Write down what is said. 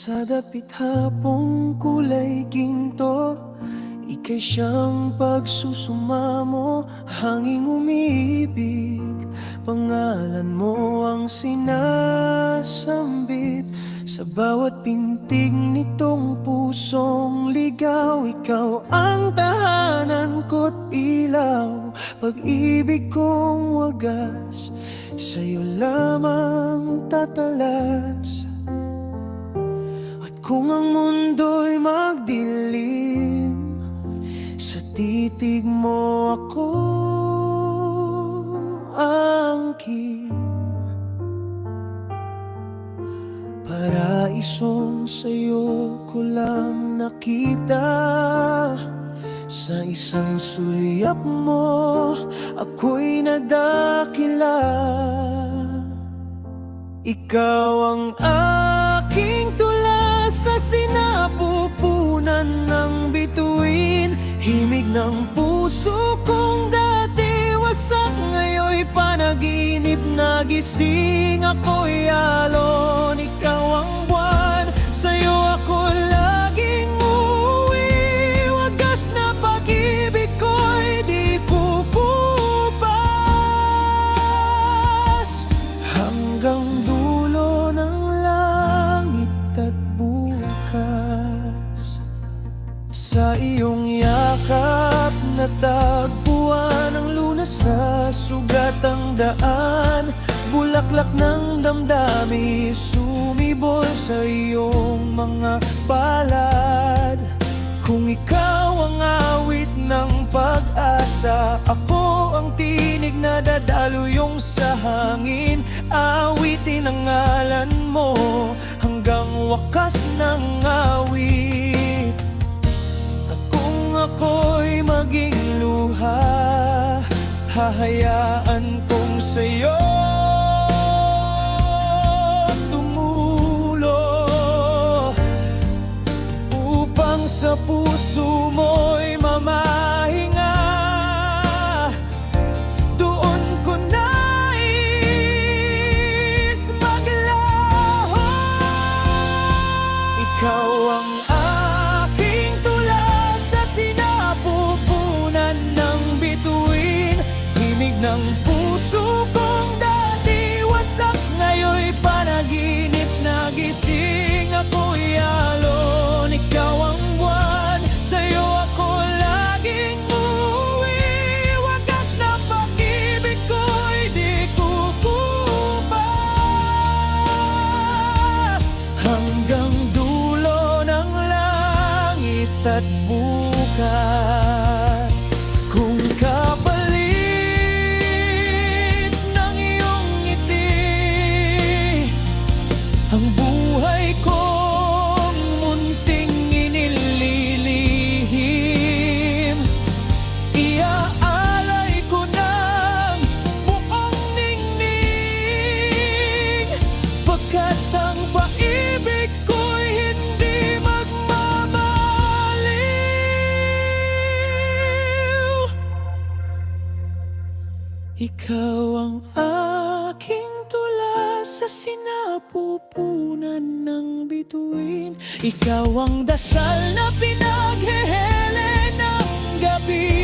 Sa dapit hapong kulay ginto Ika'y siyang pagsusumamo Hanging umibig. Pangalan mo ang sinasambit Sa bawat pintig nitong pusong ligaw. Ikaw ang tahanan ko't ilaw Pag-ibig kong wagas Sa'yo lamang tatalas At kung ang mundo'y magdilim Sa titig mo ako angkin. Paraisong sa'yo ko lang nakita Sa isang sulyap mo Ako'y nadakila. Ikaw ang aking Sa sinapupunan ng bituin Himig ng puso kong dati Wasak ngayon'y panaginip na gising Ako'y alon, Sa iyong yakap. Natagpuan ang lunas sa sugat ang daan. Bulaklak ng damdami sumibol sa iyong mga palad. Kung ikaw ang awit ng pag-asa Ako ang tinig na dadaluyong sa hangin. Awitin ang ngalan mo hanggang wakas ng awit ako'y maging luha. Hahayaan kong sa'yo at bukas Ikaw ang aking tula sa sinapupunan ng bituin. Ikaw ang dasal na pinaghehele ng gabing